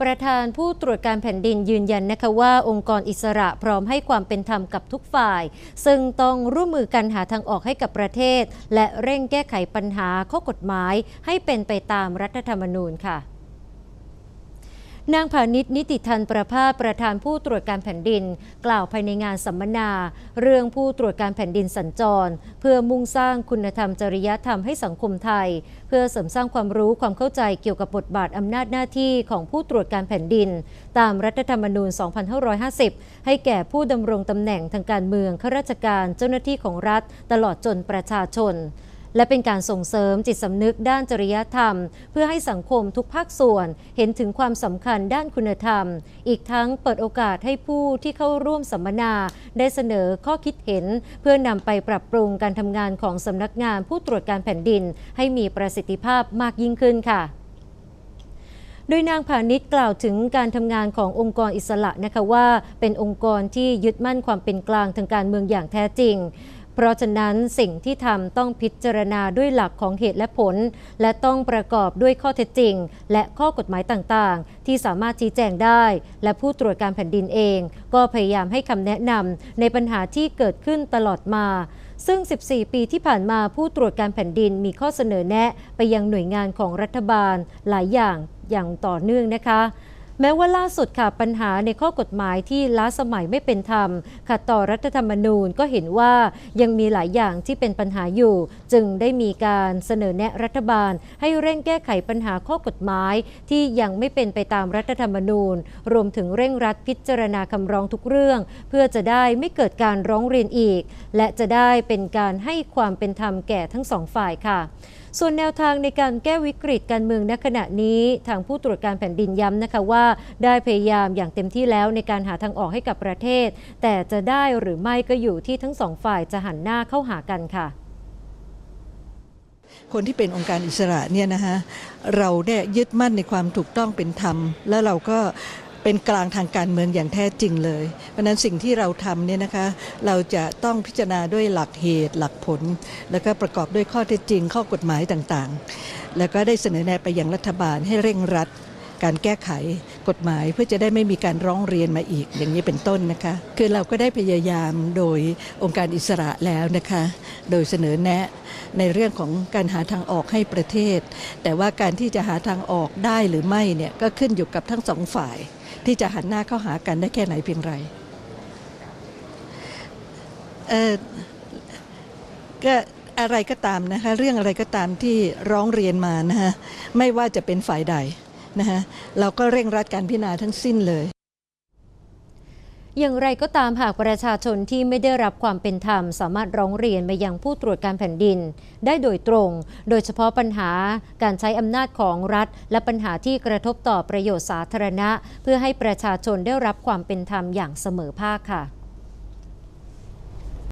ประธานผู้ตรวจการแผ่นดินยืนยันนะคะว่าองค์กรอิสระพร้อมให้ความเป็นธรรมกับทุกฝ่าย ซึ่งต้องร่วมมือกันหาทางออกให้กับประเทศ และเร่งแก้ไขปัญหาข้อกฎหมายให้เป็นไปตามรัฐธรรมนูญค่ะ นางผานิชนิติทันประภาสประธานผู้ตรวจการแผ่นดิน กล่าวภายในงานสัมมนา เรื่องผู้ตรวจการแผ่นดินสัญจร เพื่อมุ่งสร้างคุณธรรมจริยธรรมให้สังคมไทย เพื่อเสริมสร้างความรู้ความเข้าใจเกี่ยวกับบทบาทอำนาจหน้าที่ของผู้ตรวจการแผ่นดิน ตามรัฐธรรมนูญ 2550 ให้แก่ผู้ดำรงตำแหน่งทางการเมืองข้าราชการเจ้าหน้าที่ของรัฐ ตลอดจนประชาชน และเป็นการส่งเสริมจิตสำนึกด้านจริยธรรม เพื่อให้สังคมทุกภาคส่วนเห็นถึงความสำคัญด้านคุณธรรม อีกทั้งเปิดโอกาสให้ผู้ที่เข้าร่วมสัมมนา ได้เสนอข้อคิดเห็น เพื่อนำไปปรับปรุงการทำงานของสำนักงานผู้ตรวจการแผ่นดิน ให้มีประสิทธิภาพมากยิ่งขึ้นค่ะโดยนางพาณิชกล่าวถึงการทำงานขององค์กรอิสระนะคะว่า เป็นองค์กรที่ยึดมั่นความเป็นกลางทางการเมืองอย่างแท้จริง เพราะฉะนั้นสิ่งที่ทำต้องพิจารณาด้วยหลักของเหตุและผล และต้องประกอบด้วยข้อเท็จจริง และข้อกฎหมายต่างๆ ที่สามารถชี้แจงได้ และผู้ตรวจการแผ่นดินเอง ก็พยายามให้คำแนะนำในปัญหาที่เกิดขึ้นตลอดมาซึ่ง 14 ปีที่ผ่านมาผู้ตรวจการแผ่นดินมีข้อเสนอแนะ ไปยังหน่วยงานของรัฐบาลหลายอย่างอย่างต่อเนื่องนะคะ แม้ว่าล่าสุดค่ะปัญหาในข้อกฎหมายที่ล้าสมัยไม่เป็นธรรมขัดต่อรัฐธรรมนูญก็เห็นว่ายังมีหลายอย่างที่เป็นปัญหาอยู่ จึงได้มีการเสนอแนะรัฐบาล ให้เร่งแก้ไขปัญหาข้อกฎหมายที่ยังไม่เป็นไปตามรัฐธรรมนูญ รวมถึงเร่งรัดพิจารณาคำร้องทุกเรื่อง เพื่อจะได้ไม่เกิดการร้องเรียนอีก และจะได้เป็นการให้ความเป็นธรรมแก่ทั้งสองฝ่ายค่ะส่วนแนวทางในการแก้วิกฤตการเมืองณขณะนี้ทางผู้ตรวจการแผ่นดินย้ำนะคะว่า ได้พยายามอย่างเต็มที่แล้วในการหาทางออกให้กับประเทศ แต่จะได้หรือไม่ก็อยู่ที่ทั้งสองฝ่ายจะหันหน้าเข้าหากันค่ะคนที่เป็นองค์การอิสระเนี่ยนะฮะเราเนี่ยยึดมั่นในความถูกต้องเป็นธรรม แล้วเราก็ เป็นกลางทางการเมืองอย่างแท้จริงเลย เพราะนั้นสิ่งที่เราทำเนี่ยนะคะเราจะต้องพิจารณาด้วยหลักเหตุหลักผล แล้วก็ประกอบด้วยข้อเท็จจริง ข้อกฎหมายต่างๆ แล้วก็ได้เสนอแนะไปยังรัฐบาลให้เร่งรัดการแก้ไขกฎหมายเพื่อจะได้ไม่มีการร้องเรียนมาอีกอย่างนี้เป็นต้นนะคะ คือเราก็ได้พยายามโดยองค์การอิสระแล้วนะคะ โดยเสนอแนะ ในเรื่องของการหาทางออกให้ประเทศ แต่ว่าการที่จะหาทางออกได้หรือไม่เนี่ยก็ขึ้นอยู่กับทั้งสองฝ่าย ที่จะหันหน้าเข้าหากันได้แค่ไหนเพียงไรเออก็อะไรก็ตามนะคะเรื่องอะไรก็ตามที่ร้องเรียนมานะคะไม่ว่าจะเป็นฝ่ายใดนะคะเราก็เร่งรัดการพิจารณาทั้งสิ้นเลย อย่างไรก็ตามหากประชาชนที่ไม่ได้รับความเป็นธรรม สามารถร้องเรียนไปยังผู้ตรวจการแผ่นดิน ได้โดยตรง โดยเฉพาะปัญหาการใช้อำนาจของรัฐ และปัญหาที่กระทบต่อประโยชน์สาธารณะ เพื่อให้ประชาชนได้รับความเป็นธรรมอย่างเสมอภาคค่ะ